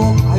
pouco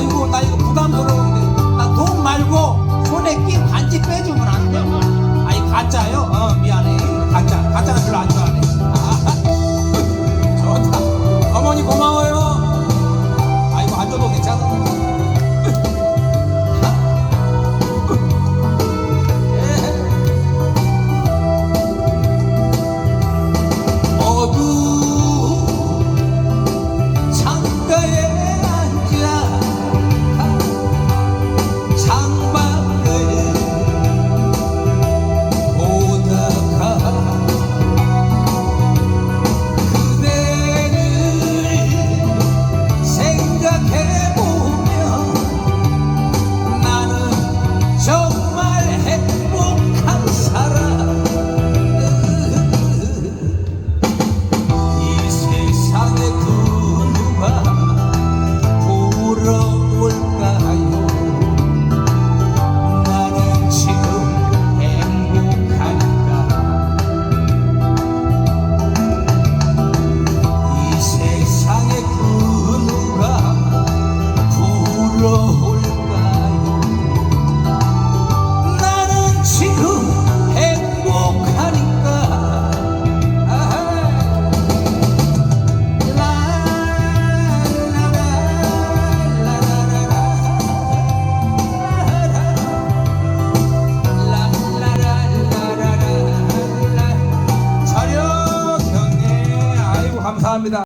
아이고 나 이거 부담스러운데 나 돈 말고 손에 낀 반지 빼주면 안 돼? 아니 가짜요? 어 미안해 가짜 가짜는 별로 안 좋아 감사합니다.